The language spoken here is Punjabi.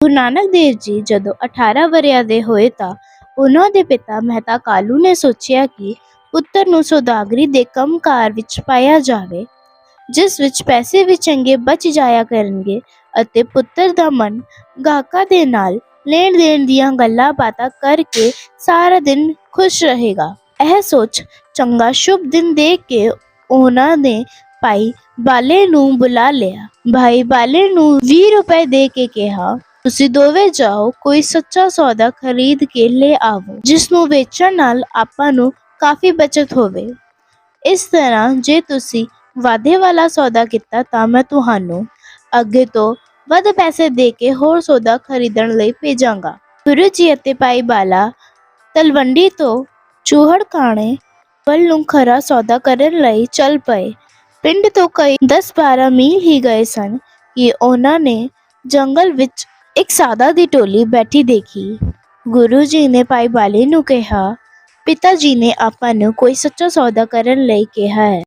ਗੁਰੂ ਨਾਨਕ ਦੇਵ ਜੀ ਜਦੋਂ 18 ਵਰ੍ਹਿਆਂ ਦੇ ਹੋਏ ਤਾਂ ਉਹਨਾਂ ਦੇ ਪਿਤਾ ਮਹਿਤਾ ਕਾਲੂ ਨੇ ਸੋਚਿਆ ਕਿ ਪੁੱਤਰ ਨੂੰ ਸੌਦਾਗਰੀ ਦੇ ਕੰਮਕਾਰ ਵਿੱਚ ਪਾਇਆ ਜਾਵੇ, ਜਿਸ ਵਿੱਚ ਪੈਸੇ ਵੀ ਚੰਗੇ ਬਚ ਜਾਇਆ ਕਰਨਗੇ ਅਤੇ ਪੁੱਤਰ ਦਾ ਮਨ ਗਾਹਕਾਂ ਦੇ ਨਾਲ ਲੈਣ ਦੇਣ ਦੀਆਂ ਗੱਲਾਂ ਬਾਤਾਂ ਕਰਕੇ ਸਾਰਾ ਦਿਨ ਖੁਸ਼ ਰਹੇਗਾ। ਇਹ ਸੋਚ ਚੰਗਾ ਸ਼ੁਭ ਦਿਨ ਦੇਖ ਕੇ ਉਹਨਾਂ ਨੇ ਭਾਈ ਬਾਲੇ ਨੂੰ ਬੁਲਾ ਲਿਆ। ਭਾਈ ਬਾਲੇ ਨੂੰ 20 ਰੁਪਏ ਦੇ ਕੇ ਕਿਹਾ ਤੁਸੀਂ ਦੋਵੇਂ ਜਾਓ, ਕੋਈ ਸੱਚਾ ਸੌਦਾ ਖਰੀਦ ਕੇ ਲੈ ਆਵੋ, ਜਿਸ ਨੂੰ ਵੇਚਣ ਨਾਲ ਆਪਾਂ ਨੂੰ ਕਾਫੀ ਬਚਤ ਹੋਵੇ। ਇਸ ਤਰ੍ਹਾਂ ਜੇ ਤੁਸੀਂ ਵਾਧੇ ਵਾਲਾ ਸੌਦਾ ਕੀਤਾ ਤਾਂ ਮੈਂ ਤੁਹਾਨੂੰ ਅੱਗੇ ਤੋਂ ਵੱਧ ਪੈਸੇ ਦੇ ਕੇ ਹੋਰ ਸੌਦਾ ਖਰੀਦਣ ਲਈ ਭੇਜਾਂਗਾ। ਗੁਰੂ ਜੀ ਅਤੇ ਭਾਈ ਬਾਲਾ ਤਲਵੰਡੀ ਤੋਂ ਚੂਹੜ ਕਾਣੇ ਵੱਲ ਨੂੰ ਖਰਾ ਸੌਦਾ ਕਰਨ ਲਈ ਚੱਲ ਪਏ। ਪਿੰਡ ਤੋਂ ਕਈ 10-12 ਮੀਲ ਹੀ ਗਏ ਸਨ ਕਿ ਉਹਨਾਂ ਨੇ ਜੰਗਲ ਵਿੱਚ ਇੱਕ ਸਾਦਾ ਦੀ ਟੋਲੀ ਬੈਠੀ ਦੇਖੀ। ਗੁਰੂ ਜੀ ਨੇ ਭਾਈ ਬਾਲੀ ਨੂੰ ਕਿਹਾ, ਪਿਤਾ ਜੀ ਨੇ ਆਪਾਂ ਨੂੰ ਕੋਈ ਸੱਚਾ ਸੌਦਾ ਕਰਨ ਲਈ ਕਿਹਾ ਹੈ।